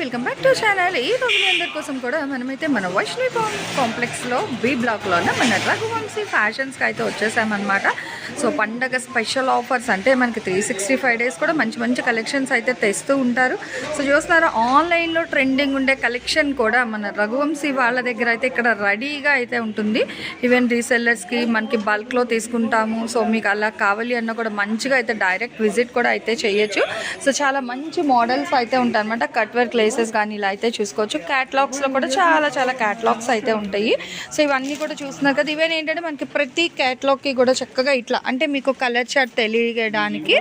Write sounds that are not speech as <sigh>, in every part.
Welcome back to channel. ఈ రోజు మీ అందరి కోసం కూడా మనమైతే మన వైష్ణవి ఫార్మ్ కాంప్లెక్స్లో బి బ్లాక్లోనే మన రఘువంశీ ఫ్యాషన్స్కి అయితే వచ్చేసామన్నమాట. సో పండగ స్పెషల్ ఆఫర్స్ అంటే మనకి త్రీ సిక్స్టీ ఫైవ్ డేస్ కూడా మంచి మంచి కలెక్షన్స్ అయితే తెస్తూ ఉంటారు. సో చూస్తున్నారా ఆన్లైన్లో ట్రెండింగ్ ఉండే కలెక్షన్ కూడా మన రఘువంశీ వాళ్ళ దగ్గర అయితే ఇక్కడ రెడీగా అయితే ఉంటుంది. ఈవెన్ రీసెల్లర్స్కి మనకి బల్క్లో తీసుకుంటాము. సో మీకు అలా కావాలి అన్న కూడా మంచిగా అయితే డైరెక్ట్ విజిట్ కూడా అయితే చేయొచ్చు. సో చాలా మంచి మోడల్స్ అయితే ఉంటాయి అనమాట కట్ వర్క్ ప్లేసెస్ కానీ ఇలా అయితే చూసుకోవచ్చు. క్యాటలాగ్స్లో కూడా చాలా చాలా క్యాటలాగ్స్ అయితే ఉంటాయి. సో ఇవన్నీ కూడా చూస్తున్నారు కదా. ఇవన్నీ ఏంటంటే మనకి ప్రతి క్యాటలాగ్కి కూడా చక్కగా ఇట్లా అంటే మీకు కలర్ చార్ట్ తెలియడానికి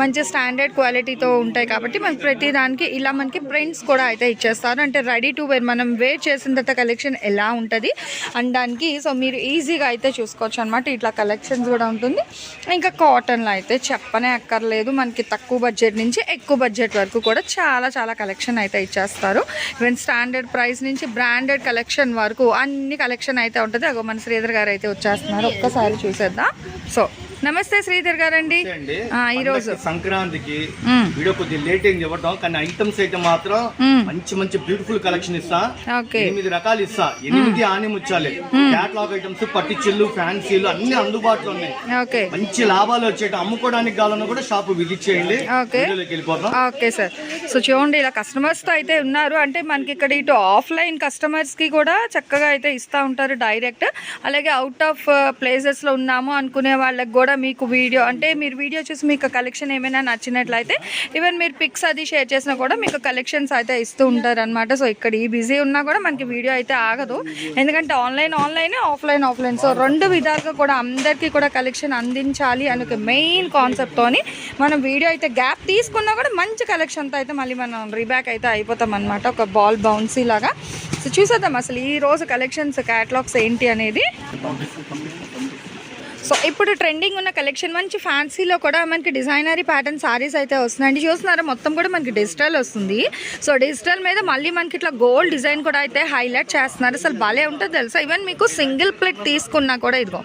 మంచి స్టాండర్డ్ క్వాలిటీతో ఉంటాయి కాబట్టి మనకి ప్రతి దానికి ఇలా మనకి ప్రింట్స్ కూడా అయితే ఇచ్చేస్తారు. అంటే రెడీ టు వేర్ మనం వేర్ చేసిన తర్వాత కలెక్షన్ ఎలా ఉంటుంది? అనడానికి సో మీరు ఈజీగా అయితే చూసుకోవచ్చు అనమాట ఇట్లా కలెక్షన్స్ కూడా ఉంటుంది. ఇంకా కాటన్లో అయితే చెప్పనే అక్కర్లేదు. మనకి తక్కువ బడ్జెట్ నుంచి ఎక్కువ బడ్జెట్ వరకు కూడా చాలా చాలా కలెక్షన్ అయితే ఇచ్చేస్తారు. ఈవెన్ స్టాండర్డ్ ప్రైస్ నుంచి బ్రాండెడ్ కలెక్షన్ వరకు అన్ని కలెక్షన్ అయితే ఉంటుంది. అగో మన శ్రీధర్ గారు అయితే వచ్చేస్తున్నారు. ఒక్కసారి చూసేద్దాం. సో నమస్తే శ్రీధర్ గారండి. ఈరోజు పండగకి సంక్రాంతికి. వీడియో కొద్దిగా లేట్ అయింది ఇవ్వడం కానీ ఐటమ్స్ అయితే మాత్రం. మంచి మంచి బ్యూటిఫుల్ కలెక్షన్ ఇస్తా. ఎనిమిది రకాలు ఇస్తా. ఎనిమిది ఆని ముచ్చాలి. క్యాట్లాగ్ ఐటమ్స్ పట్టు చిల్లు ఫ్యాన్సీలు అన్ని అందుబాటులో ఉన్నాయి. మంచి లాభాలు వచ్చేట. అమ్ముకోవడానికి కావాలన్నా కూడా షాప్ విజిట్ చేయండి. ఓకే. సార్. సో చూడండి ఇలా కస్టమర్స్తో అయితే ఉన్నారు. అంటే మనకి ఇక్కడ ఇటు ఆఫ్లైన్ కస్టమర్స్కి కూడా చక్కగా అయితే ఇస్తూ ఉంటారు డైరెక్ట్. అలాగే అవుట్ ఆఫ్ ప్లేసెస్లో ఉన్నాము అనుకునే వాళ్ళకి కూడా మీకు వీడియో అంటే మీరు వీడియో చూసి మీకు కలెక్షన్ ఏమైనా నచ్చినట్లయితే ఈవెన్ మీరు పిక్స్ అది షేర్ చేసినా కూడా మీకు కలెక్షన్స్ అయితే ఇస్తూ ఉంటారనమాట సో ఇక్కడ ఈ బిజీ ఉన్నా కూడా మనకి వీడియో అయితే ఆగదు. ఎందుకంటే online online offline offline. So రెండు విధాలుగా కూడా అందరికీ కూడా కలెక్షన్ అందించాలి అని ఒక మెయిన్ కాన్సెప్ట్తో మనం వీడియో అయితే గ్యాప్ తీసుకున్నా కూడా మంచి కలెక్షన్తో అయితే మళ్ళీ మనం రీబ్యాక్ అయితే అయిపోతుంది అయిపోతాం అనమాట ఒక బాల్ బౌన్సీ లాగా. సో చూసేద్దాం అసలు ఈ రోజు కలెక్షన్స్ క్యాటలాగ్స్ ఏంటి అనేది. సో ఇప్పుడు ట్రెండింగ్ ఉన్న కలెక్షన్ మంచి ఫ్యాన్సీలో కూడా మనకి డిజైనరీ ప్యాటర్న్ సారీస్ అయితే వస్తున్నాయండి చూస్తున్నారా మొత్తం కూడా మనకి డిజిటల్ వస్తుంది. సో డిజిటల్ మీద మళ్ళీ మనకి ఇట్లా గోల్డ్ డిజైన్ కూడా అయితే హైలైట్ చేస్తున్నారు. అసలు భలే ఉంటుంది తెలుసా? ఈవెన్ మీకు సింగిల్ ప్లేట్ తీసుకున్నా కూడా ఇదిగో.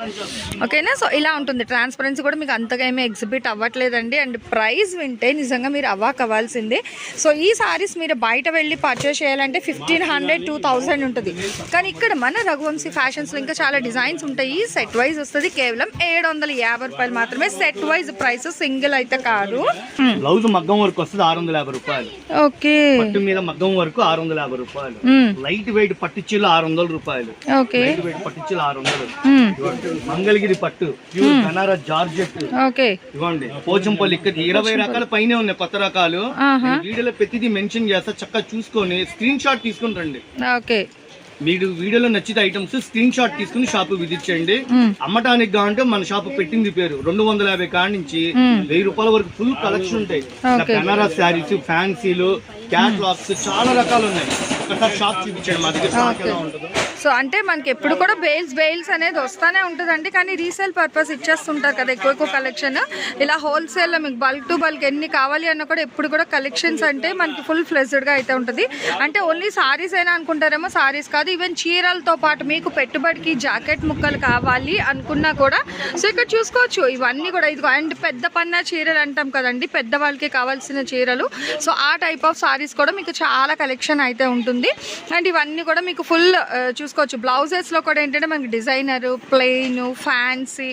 ఓకేనా? సో ఇలా ఉంటుంది. ట్రాన్స్పరెన్సీ కూడా మీకు అంతగా ఏమీ ఎగ్జిబిట్ అవ్వట్లేదండి. అండ్ ప్రైస్ వింటే నిజంగా మీరు అవాక్ అవ్వాల్సిందే. సో ఈ సారీస్ మీరు బయట వెళ్ళి పర్చేస్ చేయాలంటే ఫిఫ్టీన్ హండ్రెడ్ టూ థౌసండ్ ఉంటుంది. కానీ ఇక్కడ మన రఘువంశీ ఫ్యాషన్స్లో ఇంకా చాలా డిజైన్స్ ఉంటాయి. సెట్ వైజ్ వస్తుంది. కేవలం ఏడు వందల యాభై రూపాయలు మాత్రమే సెట్ వైజ్ ప్రైస్ సింగిల్ అయితే కాదు. బ్లౌజ్ మగ్గం వరకు వస్తుంది ఆరు వందల యాభై రూపాయలు. ఓకే. పట్టు మీద మగ్గం వరకు ఆరు వందల యాభై రూపాయలు. లైట్ వెయిట్ పట్టు చీలు ఆరు వందల రూపాయలు. ఓకే. లైట్ వెయిట్ పట్టు చీలు ఆరు వందలు మంగళగిరి పట్టు ప్యూర్ బనారస్ జార్జెట్. ఓకే. ఇవ్వండి. పోచంపల్లి ఇక్కడ ఇరవై రకాల పైనే ఉన్నాయి కొత్త రకాలు. వీడియోలో ప్రతిదీ మెన్షన్ చేస్తా. చక్కగా చూసుకొని స్క్రీన్ షాట్ తీసుకుని రండి. ఓకే. మీకు వీడియోలో నచ్చిన ఐటమ్స్ స్క్రీన్ షాట్ తీసుకుని షాప్ విజిట్ చేయండి. అమ్మటానికి కావాలంటే మన షాప్ పెట్టింది పేరు. రెండు వందల యాభై కాడి నుంచి వెయ్యి రూపాయల వరకు ఫుల్ కలెక్షన్ ఉంటాయి. బనారస్ శారీస్ ఫ్యాన్సీలు క్యాట్లాగ్స్ చాలా రకాలు ఉన్నాయి. ఒకసారి షాప్ చూపించండి మా దగ్గర. ఎలా ఉంటుందో. సో అంటే మనకి ఎప్పుడు కూడా బెయిల్స్ బెయిల్స్ అనేది వస్తానే ఉంటుందండి. కానీ రీసేల్ పర్పస్ ఇచ్చేస్తుంటారు కదా ఎక్కువ ఎక్కువ కలెక్షన్. ఇలా హోల్సేల్లో మీకు బల్క్ టు బల్క్ ఎన్ని కావాలి అన్న కూడా ఎప్పుడు కూడా కలెక్షన్స్ అంటే మనకి ఫుల్ ఫ్లెజ్డ్గా అయితే ఉంటుంది. అంటే ఓన్లీ సారీస్ అయినా అనుకుంటారేమో సారీస్ కాదు. ఈవెన్ చీరలతో పాటు మీకు పెట్టుబడికి జాకెట్ ముక్కలు కావాలి అనుకున్నా కూడా. సో ఇక్కడ చూసుకోవచ్చు ఇవన్నీ కూడా ఇది అండ్ పెద్ద పన్న చీరలు అంటాం కదండి. పెద్దవాళ్ళకి కావాల్సిన చీరలు. సో ఆ టైప్ ఆఫ్ సారీస్ కూడా మీకు చాలా కలెక్షన్ అయితే ఉంటుంది. అండ్ ఇవన్నీ కూడా మీకు ఫుల్ చూ చూసుకోవచ్చు. బ్లౌజెస్లో కూడా ఏంటంటే మనకి డిజైనర్ ప్లెయిన్ ఫ్యాన్సీ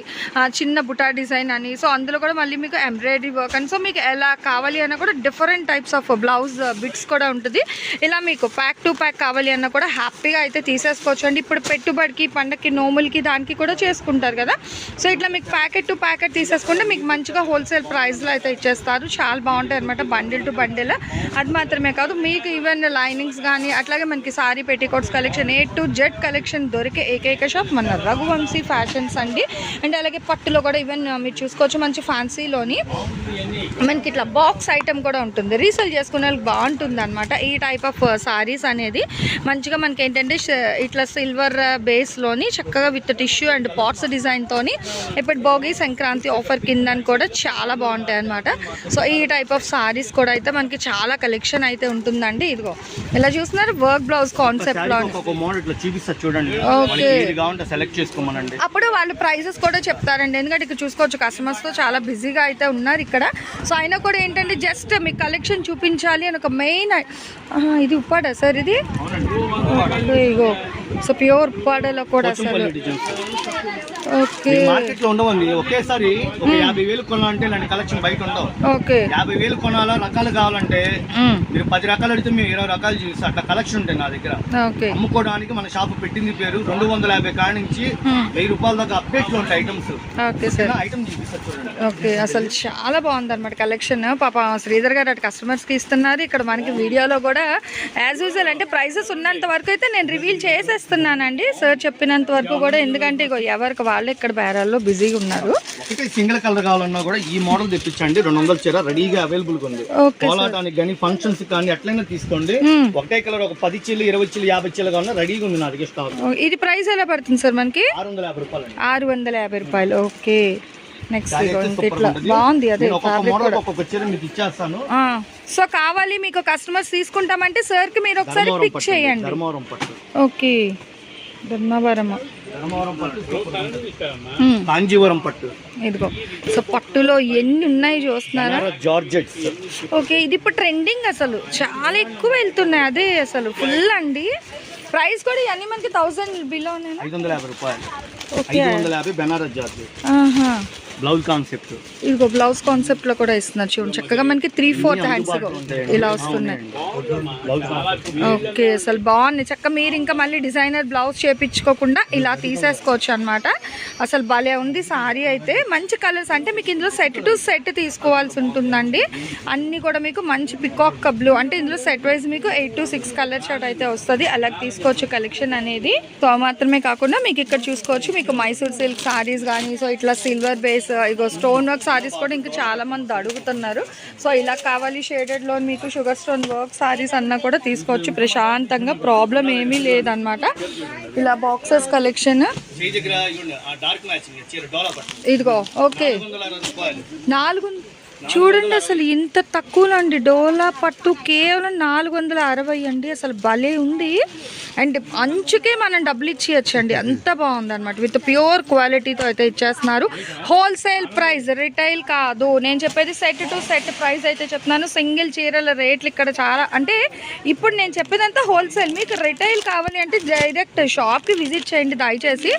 చిన్న బుటా డిజైన్ అని. సో అందులో కూడా మళ్ళీ మీకు ఎంబ్రాయిడరీ వర్క్ అని. సో మీకు ఎలా కావాలి అన్న కూడా different types of blouse bits కూడా ఉంటుంది. ఇలా మీకు ప్యాక్ టు ప్యాక్ కావాలి అన్న కూడా హ్యాపీగా అయితే తీసేసుకోవచ్చు. అండి ఇప్పుడు పెట్టుబడికి పండగకి నోములకి దానికి కూడా చేసుకుంటారు కదా. సో ఇట్లా మీకు ప్యాకెట్ టు ప్యాకెట్ తీసేసుకుంటే మీకు మంచిగా హోల్సేల్ ప్రైస్లో అయితే ఇచ్చేస్తారు. చాలా బాగుంటాయి అనమాట బండిల్ టు బండిల్. అది మాత్రమే కాదు మీకు ఈవెన్ లైనింగ్స్ కానీ అట్లాగే మనకి sari petticoats collection A to Z georgette collection దొరికే ఏకైక షాప్ మన రఘువంశీ ఫ్యాషన్స్ అండి. అండ్ అలాగే పట్టులో కూడా ఈవెన్ మీరు చూసుకోవచ్చు మంచి ఫ్యాన్సీలోని. మనకి ఇట్లా బాక్స్ ఐటమ్ కూడా ఉంటుంది. రీసేల్ చేసుకునే వాళ్ళకి బాగుంటుంది అనమాట ఈ టైప్ ఆఫ్ సారీస్ అనేది. మంచిగా మనకి ఏంటంటే ఇట్లా సిల్వర్ బేస్లోని చక్కగా విత్ టిష్యూ అండ్ పాట్స్ డిజైన్తోని ఇప్పుడు భోగి సంక్రాంతి ఆఫర్ కింద కూడా చాలా బాగుంటాయి అనమాట సో ఈ టైప్ ఆఫ్ సారీస్ కూడా అయితే మనకి చాలా కలెక్షన్ అయితే ఉంటుందండి. ఇదిగో ఇలా చూస్తున్నారు? వర్క్ బ్లౌజ్ కాన్సెప్ట్ లో ఒక్కొక్క మోడల్ ఇట్లా చూపిస్తా చూడండి ఏది కావాలంటే సెలెక్ట్ చేసుకోమనండి. అప్పుడు వాళ్ళు ప్రైజెస్ కూడా చెప్తారండి. ఎందుకంటే ఇక్కడ చూసుకోవచ్చు customers తో చాలా బిజీగా అయితే ఉన్నారు ఇక్కడ. సో అయినా కూడా ఏంటంటే జస్ట్ మీకు కలెక్షన్ చూపించాలి అని ఒక మెయిన్ ఇది ఉప్పాడా సార్ ఇది? ఓకే, ఇగో. సో ప్యూర్ ఉప్పాడలో కూడా అసలు. ఓకే. మార్కెట్లో ఉండవండి. ఒకేసారి ఒక యాభై వేలు కొనాలంటే ఇలాంటి కలెక్షన్ బయట ఉండవు. ఓకే. యాభై వేలు కొనాలా రకాలు కావాలంటే. మీరు పది రకాలు అడిగితే మేము ఇరవై రకాలు చూసి అట్లా కలెక్షన్ ఉంటాయి నా దగ్గర. ఓకే. అమ్ముకోవడానికి మన షాప్ పెట్టింది పేరు రెండు వందల యాభై కాడి నుంచి వెయ్యి రూపాయల దాకా అప్డేట్లో ఉంటాయి ఐటమ్స్. Okay sir. ఐటమ్ చూపిస్తారు ఓకే అసలు చాలా బాగుంది అనమాట కలెక్షన్. పాప శ్రీధర్ గారు అటు కస్టమర్స్కి ఇస్తున్నారు. ఇక్కడ మనకి వీడియోలో కూడా యాజ్ యూజువల్ అంటే ప్రైసెస్ ఉన్నంత వరకు అయితే నేను రివీల్ చేసేస్తున్నానండి సార్ చెప్పినంత వరకు కూడా ఎందుకంటే ఇగో ఎవరికి వాళ్ళు ఇక్కడ బేరాల్లో బిజీగా ఉన్నారు. సింగిల్ కలర్ కావాలన్నా కూడా ఈ మోడల్ తెప్పించండి. రెండు వందల చీర రెడీగా అవైలబుల్ ఉంది. కోలాటానికి కానీ ఫంక్షన్స్ కానీ ఎట్లయినా తీసుకోండి. ఒకటే కలర్ ఒక పది చీలు ఇరవై చీలు యాభై చీలు కావాలన్నా రెడీగా ఉంది నా దగ్గర స్టాక్ ఓ, ఇది ప్రైస్ ఎలా పడుతుంది సార్ మనకి? ఆరు వందల యాభై రూపాయలు అండి ఆరు వందల యాభై రూపాయలు. ఓకే. నెక్స్ట్ ఇట్లా. బాగుంది అదే ఇచ్చేస్తాను. సో కావాలి మీకు కస్టమర్స్ తీసుకుంటామంటే సార్కి మీరు ఒకసారి పిక్ చేయండి. ధర్మవరం పట్టు. ఓకే. ధర్మవరం ధర్మవరం పట్టు. కాంజీవరం ఇదిగో సో పట్టులో ఎన్ని ఉన్నాయి చూస్తున్నారా? జార్జెట్స్ ఓకే ఇది ఇప్పుడు ట్రెండింగ్ అసలు. చాలా ఎక్కువ వెళ్తున్నాయి అదే అసలు. ఫుల్ అండి. ప్రైస్ కూడా ఇవన్నీ మనకి థౌసండ్ బిలో ఉన్నాయి? ఐదు వందల యాభై రూపాయలు. ఓకే. ఐదు వందల యాభై బెనారస్ జార్జెట్. ఆహా. Blouse concept. ఇదిగో బ్లౌజ్ కాన్సెప్ట్లో కూడా ఇస్తున్నారు చూడండి. చక్కగా మనకి త్రీ ఫోర్త్ హ్యాండ్స్ ఇలా వస్తున్నాయి. ఓకే అసలు బాగుంది చక్క మీరు ఇంకా మళ్ళీ డిజైనర్ బ్లౌజ్ చేపించుకోకుండా ఇలా తీసేసుకోవచ్చు అనమాట అసలు భలే ఉంది సారీ అయితే. మంచి కలర్స్ అంటే మీకు ఇందులో సెట్ టు సెట్ తీసుకోవాల్సి ఉంటుందండి. అన్నీ కూడా మీకు మంచి పికాక్ బ్లూ అంటే ఇందులో సెట్ వైజ్ మీకు eight to six colour shirt అయితే వస్తుంది. అలా తీసుకోవచ్చు కలెక్షన్ అనేది. సో మాత్రమే కాకుండా మీకు ఇక్కడ చూసుకోవచ్చు. మీకు మైసూర్ సిల్క్ సారీస్ కానీ సో ఇట్లా సిల్వర్ బేస్ ఇగో స్టోన్ వర్క్ సారీస్ కూడా ఇంకా చాలా మంది అడుగుతున్నారు. సో ఇలా కావాలి షేడెడ్లో మీకు షుగర్ స్టోన్ వర్క్ సారీస్ అన్నా కూడా తీసుకోవచ్చు. ప్రశాంతంగా ప్రాబ్లం ఏమీ లేదనమాట ఇలా బాక్సెస్ కలెక్షన్. ఇదిగో ఓకే. నాలుగు చూడండి అసలు ఇంత తక్కువలో అండి డోలా పట్టు కేవలం నాలుగు వందల అరవై అండి. అసలు భలే ఉంది. అండ్ అంచుకే మనం డబ్బులు ఇచ్చేయచ్చు అండి అంత బాగుంది అనమాట విత్ ప్యూర్ క్వాలిటీతో అయితే ఇచ్చేస్తున్నారు. హోల్సేల్ ప్రైస్ రిటైల్ కాదు. నేను చెప్పేది సెట్ టు సెట్ ప్రైస్ అయితే చెప్తున్నాను. సింగిల్ చీరల రేట్లు ఇక్కడ చాలా అంటే ఇప్పుడు నేను చెప్పేదంతా హోల్సేల్. మీకు రిటైల్ కావాలి అంటే డైరెక్ట్ షాప్కి విజిట్ చేయండి దయచేసి.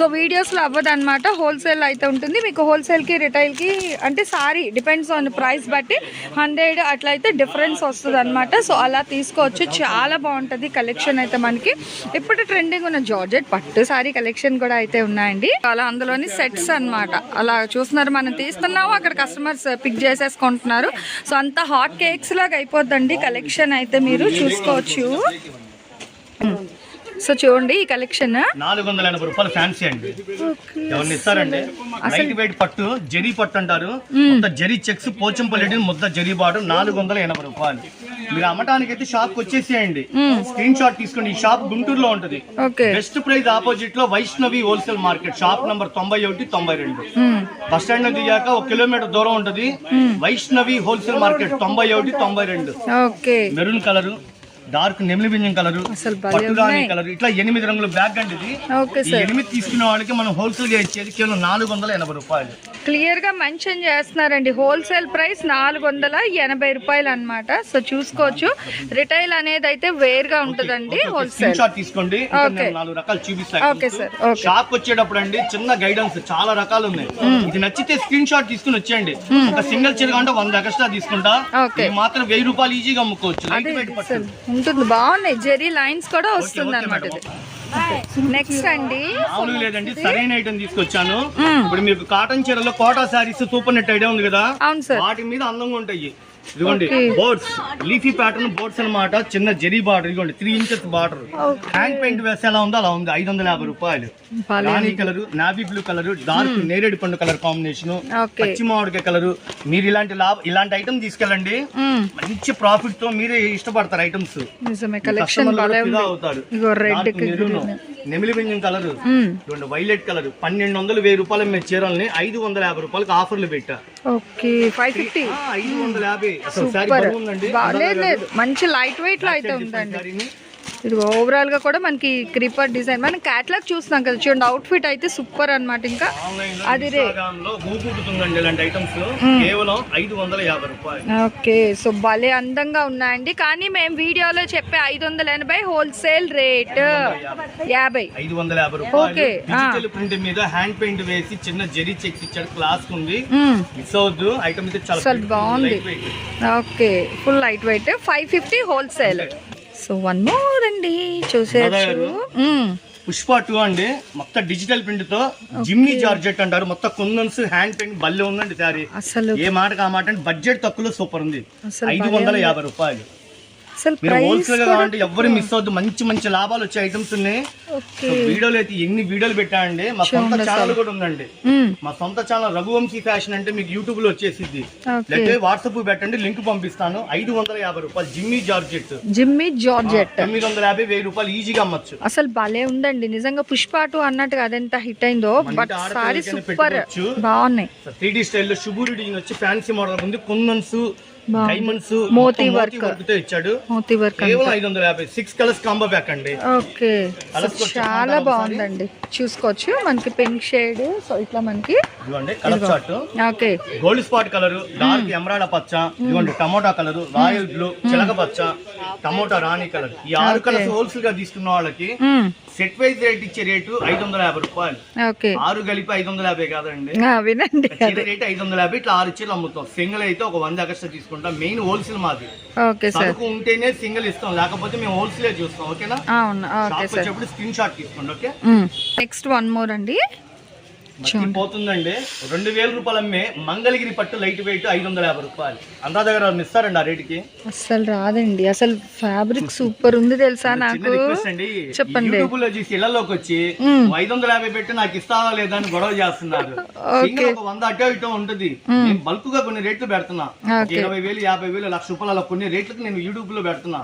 సో వీడియోస్లో అవ్వదు అనమాట హోల్సేల్ అయితే ఉంటుంది. మీకు హోల్సేల్కి రిటైల్కి అంటే sorry depend depends on price బట్టి హండ్రెడ్ అట్లా అయితే డిఫరెన్స్ వస్తుంది అనమాట సో అలా తీసుకోవచ్చు. చాలా బాగుంటుంది కలెక్షన్ అయితే మనకి. ఇప్పుడు ట్రెండింగ్ ఉన్న జార్జెట్ పట్టు సారీ కలెక్షన్ కూడా అయితే ఉన్నాయండి. అలా అందులోని సెట్స్ అన్నమాట. అలా చూస్తున్నారు మనం తీస్తున్నాము అక్కడ కస్టమర్స్ పిక్ చేసేసుకుంటున్నారు సో అంత హాట్ కేక్స్ లాగా అయిపోద్దండి కలెక్షన్ అయితే మీరు చూసుకోవచ్చు. సో చూడండి ఈ కలెక్షన్. నాలుగు వందల ఎనభై రూపాయలు ఫ్యాన్సీ అండి. ఎవరిని ఇస్తారండి? లైట్ వెయిట్ పట్టు జరీ పట్టు అంటారు. జరీ చెక్స్ పోచంపల్లి ముద్ద జరీ బాడు నాలుగు వందల ఎనభై రూపాయలు. మీరు అమ్మటానికి అయితే షాప్కి వచ్చేసేయండి స్క్రీన్ షాట్ తీసుకోండి. ఈ షాప్ గుంటూరులో ఉంటది. బెస్ట్ ప్రైస్ ఆపోజిట్లో Vaishnavi wholesale market. Shop number తొంభై ఒకటి తొంభై రెండు. బస్ స్టాండ్ దిగాక ఒక కిలోమీటర్ దూరం ఉంటది. వైష్ణవి హోల్సేల్ మార్కెట్ తొంభై ఒకటి తొంభై రెండు. Maroon colour. డార్క్ నెమిలి బింజం కలర్ ఉన్నాయి. కలర్ ఇట్లా ఎనిమిది రంగుల బ్యాగ్ అండి ఇది. ఎనిమిది తీసుకునే వాళ్ళకి మనం హోల్సేల్గా ఇచ్చేది కేవలం నాలుగు వందల ఎనభై రూపాయలు. క్లియర్గా మెన్షన్ చేస్తున్నారండి. హోల్సేల్ ప్రైస్ నాలుగు వందల ఎనభై రూపాయలు అనమాట సో చూసుకోవచ్చు. రిటైల్ అనేది అయితే వేరుగా ఉంటుందండి స్క్రీన్ హోల్సేల్ షాట్ తీసుకోండి. నాలుగు రకాలు చూపిస్తాను. ఓకే సార్ ఓకే షాప్ వచ్చేటప్పుడు అండి చిన్న గైడెన్స్ చాలా రకాలు ఉన్నాయి. ఇది నచ్చితే స్క్రీన్ షాట్ తీసుకుని వచ్చేయండి. ఒక సింగిల్ చీర అంటే వంద ఎక్స్ట్రా తీసుకుంటా. మాత్రం వెయ్యి రూపాయలు ఈజీగా అమ్ముకోవచ్చు. ఉంటుంది. బాగున్నాయి. జెరీ లైన్స్ కూడా వస్తుంది అనమాట ఇది. నెక్స్ట్ అండి. మామూలుగా లేదండి. సరైన ఐటమ్ తీసుకొచ్చాను. ఇప్పుడు మీకు కాటన్ చీరలో Kota saris super net idea ఉంది కదా? అవును సార్ వాటి మీద అందంగా ఉంటాయి. ఇదిగోండి బోర్డ్స్. లీఫీ ప్యాటర్న్ బోర్డ్స్ అన్నమాట. చిన్న జెరీ బార్డర్ ఇదిగోండి three inches border hand paint వేస్తే ఎలా ఉందో అలా ఉంది. ఐదు వందల యాభై రూపాయలు. రాణి colour navy blue colour dark నేరేడు పండు కలర్ కాంబినేషన్. పచ్చి మామిడికాయ కలర్. మీరు ఇలాంటి లాభ ఇలాంటి ఐటమ్ తీసుకెళ్ళండి. మ్మ్. మంచి ప్రాఫిట్తో మీరే ఇష్టపడతారు ఐటమ్స్ అవుతారు. రెడ్ నెమిలి బింజం కలర్. ఇదిగోండి వైలెట్ కలర్. పన్నెండు వందలు వెయ్యి రూపాయలు మీ చీరల్ని ఐదు వందల యాభై రూపాయలకి ఆఫర్లు పెట్టా. ఓకే ఫైవ్ ఫిఫ్టీ ఐదు వందల యాభై. అసలు మంచి లైట్ వెయిట్లో అయితే ఉందండి. ఇది ఓవరాల్గా కూడా మనకి క్రీపర్ డిజైన్ మనం క్యాట్లాగ్ చూస్తున్నాం కదా చూడండి అవుట్ ఫిట్ అయితే సూపర్ అన్నమాట ఇంకా. అది రూపాయలు. ఓకే సో భలే అందంగా ఉన్నాయండి. కానీ మేము వీడియోలో చెప్పే ఐదు వందల ఎనభై హోల్సేల్ రేట్ యాభై. ఐదు వందల యాభై రూపాయలు. ఓకే, ప్రింట్ మీద హ్యాండ్ పెయింట్ వేసి చిన్న జెరీ చెక్స్ ఇచ్చాడు క్లాస్ ఉంది. మ్మ్. మిస్ అవద్దు ఐటమ్ అయితే చాలా అసలు బాగుంది. Okay full light weight five fifty wholesale so one more అండి చూసేయచ్చు. మ్మ్. పుష్ప టూ అండి. మొత్తం డిజిటల్ ప్రింట్తో జిమ్నీ జార్జెట్ అంటారు. మొత్తం కుందన్స్ హ్యాండ్ పెయింట్ బల్లే ఉందండి సారీ అసలు ఏ మాటకు ఆ మాట బడ్జెట్ తక్కువలో సూపర్ ఉంది. ఐదు వందల యాభై రూపాయలు. మీరు హోల్సేల్ ఎవరు మిస్ అవద్దు మంచి మంచి లాభాలు వచ్చే ఐటమ్స్ ఉన్నాయి. వీడియోలు అయితే ఎన్ని వీడియోలు పెట్టానండి? మా సొంత ఛానల్ కూడా ఉందండి. మా సొంత ఛానల్ రఘువంశీ ఫ్యాషన్ అంటే మీకు యూట్యూబ్లో వచ్చేసిద్ది. ఓకే. లేకపోతే వాట్సాప్ పెట్టండి లింక్ పంపిస్తాను. ఐదు వందల యాభై రూపాయలు జిమ్మీ జార్జెట్. Jimmy georgette. తొమ్మిది వందల యాభై వెయ్యి రూపాయలు ఈజీగా అమ్మచ్చు. అసలు భలే ఉందండి. నిజంగా పుష్ప టూ అన్నట్టుగా అదెంత హిట్ అయిందో. But sorry super. బాగున్నాయి. త్రీ డి స్టైల్లో శుభూరి డిజైన్ వచ్చి ఫ్యాన్సీ మోడల్ ఉంది. కుందన్స్. డైమండ్స్ మోతీ వర్క్. తో ఇచ్చాడు. మోతీ వర్క్ కేవలం ఐదు వందల యాభై సిక్స్ కలర్స్ కాంబో ప్యాక్ అండి. ఓకే. చాలా బాగుందండి. చూసుకోవచ్చు. మనకి పింక్ షేడ్ సో ఇట్లా మనకి ఇదిగోండి colour chart okay. Gold spot colour dark emerald పచ్చ ఇదిగోండి టమోటా కలర్ రాయల్ బ్లూ చిలక పచ్చ టమోటా రాణి కలర్. ఈ ఆరు కలర్స్ హోల్సేల్గా తీసుకున్న వాళ్ళకి. సెట్ వైజ్ రేట్ ఇచ్చే రేటు ఐదు వందల యాభై రూపాయలు. ఓకే. ఆరు కలిపి ఐదు వందల యాభై కాదండి. ఆ, వినండి. రేట్ ఐదు వందల యాభై ఇట్లా ఆరు చీరలు అమ్ముతాం. సింగిల్ అయితే ఒక వంద ఎక్స్ట్రా తీసుకుంటాం. మెయిన్ హోల్సేల్ మాది. Okay sir. సరుకు ఉంటేనే సింగిల్ ఇస్తాం. లేకపోతే మేము హోల్సేల్ చూస్తాం. ఓకేనా? వచ్చేప్పుడు స్క్రీన్ షాట్ తీసుకోండి ఓకే? నెక్స్ట్ వన్ మోర్ అండి. పోతుందండి రెండు వేల రూపాయలు అమ్మే మంగళగిరి పట్టు లైట్ వెయిట్ ఐదు వందల యాభై రూపాయలు. అంతా దగ్గర ఇస్తారండి ఆ రేటుకి. అస్సలు రాదండి. అసలు ఫ్యాబ్రిక్ <laughs> సూపర్ ఉంది తెలుసా నాకు? చెప్పండి. యూట్యూబ్లో చూసి ఇళ్ళలోకి వచ్చి ఐదు వందల యాభై పెట్టి నాకు ఇస్తావా లేదా అని గొడవ చేస్తున్నారు. <laughs> వంద అటో ఇటో ఉంటుంది. నేను బల్క్గా కొన్ని రేట్లు పెడుతున్నా. ఇరవై వేలు యాభై వేలు లక్ష రూపాయల కొన్ని రేట్లకు నేను యూట్యూబ్లో పెడుతున్నా.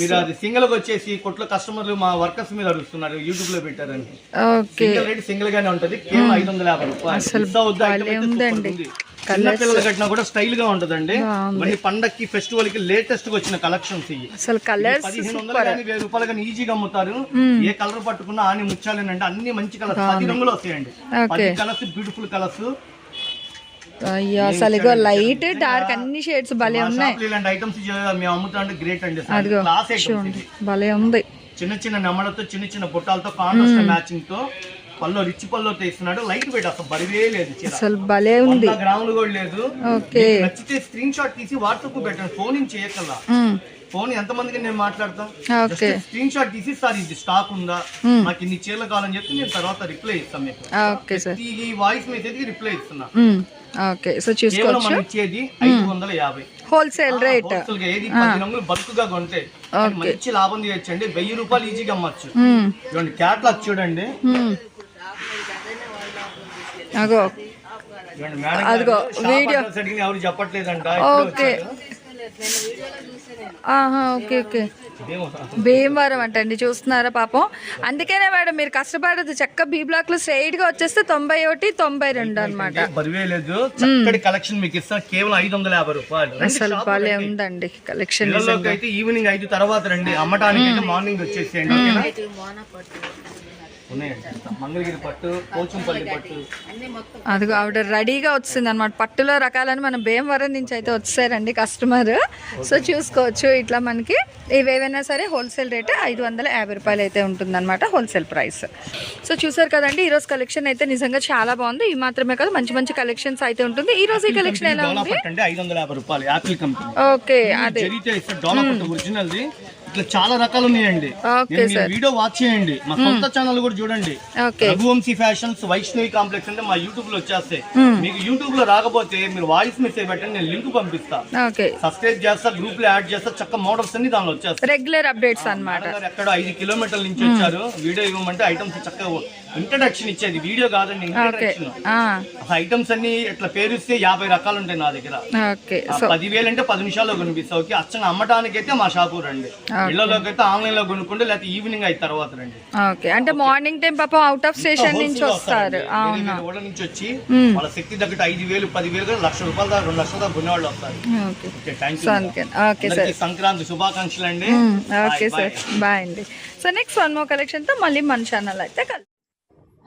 మీరు అది సింగిల్గా వచ్చేసి కొట్ల కస్టమర్లు మా వర్కర్స్ మీద అడుగుతున్నారు యూట్యూబ్లో పెట్టారని. ఓకే. సింగిల్ రేట్ సింగిల్ గానే ఉంటది కేవలం ఐదు వందల యాభై రూపాయలు. చిన్న పిల్లలు కట్టినా కూడా స్టైల్గా ఉంటదండి. మళ్ళీ పండక్కి ఫెస్టివల్కి లేటెస్ట్గా వచ్చిన కలెక్షన్స్ ఇవి. అసలు కలర్స్ పదిహేను వందలు కానీ వెయ్యి రూపాయలు కానీ ఈజీగా అమ్ముతారు. ఏ కలర్ పట్టుకున్నా ఆని ముచ్చాలేనండి అన్ని మంచి కలర్స్ పది రంగులు వస్తాయండి. పది కలర్స్ బ్యూటిఫుల్ కలర్స్ అయ్యో అసలు ఇగో లైట్ డార్క్ అన్ని షేడ్స్ భలే ఉన్నాయి. ఇలాంటి ఐటమ్స్ మేము అమ్ముతాంటే గ్రేట్ అండి అదిగో చూడండి భలే ఉంది. చిన్న చిన్న నెమ్మలతో చిన్న చిన్న బుట్టాలతో కాంట్రాస్ట్ మ్యాచింగ్తో పళ్ళు రిచ్ పళ్ళతో ఇస్తున్నాడు లైట్ వెయిట్ అసలు బరివే లేదు అసలు భలే ఉంది. గ్రాములు కూడా లేదు. ఓకే. నచ్చితే స్క్రీన్ షాట్ తీసి వాట్సాప్ పెట్టండి. ఫోన్ నుంచి చేయకల్లా. ఫోన్ ఎంత మందికి నేను మాట్లాడతాం? ఓకే. స్క్రీన్ షాట్ తీసి సార్ ఇది స్టాక్ ఉందా? నాకు ఇన్ని చీరలు కావాలని చెప్పి నేను తర్వాత రిప్లై ఇస్తాను మీకు. Okay sir. ఈ వాయిస్ మెసేజ్కి రిప్లై ఇస్తున్నా మ్మ్. ఓకే సో చూసుకోవచ్చు. ఇచ్చేది ఐదు వందల యాభై. హోల్సేల్ రేట్ ఏది పది రంగులు బల్క్గా కొంటే మంచి లాభం తీయచ్చండి. వెయ్యి రూపాయలు ఈజీగా అమ్మచ్చు. మ్మ్. చూడండి క్యాట్లాగ్ చూడండి. అగో. అదిగో, వీడియో. ఎవరు చెప్పట్లేదంట ఓకే ఓకే ఓకే. ఇదేమో భీమవరం అంటండి చూస్తున్నారా పాపం? అందుకేనే మేడం మీరు కష్టపడదు చక్క బీ బ్లాక్లో స్ట్రైట్గా వచ్చేస్తే తొంభై ఒకటి తొంభై రెండు అనమాట బరివే లేదు. చక్కటి కలెక్షన్ మీకు ఇస్తాను కేవలం ఐదు వందల యాభై రూపాయలు. రండి అసలు రండి. ఉందండి కలెక్షన్ ఈవినింగ్ ఐదు తర్వాత రండి. అమ్మటానికి మార్నింగ్ వచ్చేసేయండి మంగళగిరి పట్టు పోచంపల్లి పట్టు. అదిగో ఆవిడ రెడీగా వచ్చింది అనమాట పట్టులో రకాలని మన భీమవరం నుంచి అయితే వచ్చారండి కస్టమర్. సో చూసుకోవచ్చు ఇట్లా మనకి ఇవేవైనా సరే హోల్సేల్ రేట్ ఐదు వందల యాభై రూపాయలు అయితే ఉంటుందన్నమాట హోల్సేల్ ప్రైస్. సో చూసారు కదండి ఈరోజు కలెక్షన్ అయితే నిజంగా చాలా బాగుంది. ఈ మాత్రమే కాదు మంచి మంచి కలెక్షన్స్ అయితే ఉంటుంది. ఈ రోజు ఈ కలెక్షన్ ఎలా ఉంది? ఓకే అదే. ఒరిజినల్ ఇట్లా చాలా రకాలు ఉన్నాయండి. వీడియో వాచ్ చేయండి. మా సొంత ఛానల్ కూడా చూడండి. రఘువంశీ ఫ్యాషన్స్ వైష్ణవి కాంప్లెక్స్ అంటే మా యూట్యూబ్లో వచ్చేస్తాయి. మీకు యూట్యూబ్లో రాకపోతే మీరు వాయిస్ మెసేజ్ పెట్టండి నేను లింక్ పంపిస్తా. సబ్స్క్రైబ్ చేస్తా గ్రూప్లో యాడ్ చేస్తా చక్క మోడల్స్ అన్ని దానిలో వచ్చేస్తాయి. రెగ్యులర్ అప్డేట్స్ అన్నమాట. నాన్నగారు ఎక్కడో ఐదు కిలోమీటర్ల నుంచి వచ్చారు. వీడియో ఇవ్వమంటే ఐటమ్స్ చక్కగా ఇంట్రడక్షన్ ఇచ్చేది. వీడియో కాదండి ఇంట్రడక్షన్ ఐటమ్స్ అన్ని ఇట్లా పేరుస్తే యాభై రకాలు ఉంటాయి నా దగ్గర. పదివేలు అంటే పది నిమిషాల్లో కొనిపిస్తా. ఓకే అచ్చంగా అమ్మటానికి అయితే మా షాపు రండి. ఇళ్ళలోకి అయితే ఆన్లైన్లో కొనుక్కుంటే లేకపోతే ఈవినింగ్ అయిన తర్వాత రండి. ఓకే అంటే మార్నింగ్ టైం పాప అవుట్ ఆఫ్ స్టేషన్ నుంచి వస్తారు. నుంచి వచ్చి వాళ్ళ శక్తి తగ్గట్టు ఐదు వేలు పది వేలు కూడా లక్ష రూపాయల దాకా రెండు లక్షల దాకా కొనేవాళ్ళు వస్తారు. సంక్రాంతి శుభాకాంక్షలు అండి ఓకే సార్ బాయ్ అండి. సో నెక్స్ట్ వన్ మో కలెక్షన్తో మళ్ళీ మన ఛానల్ అయితే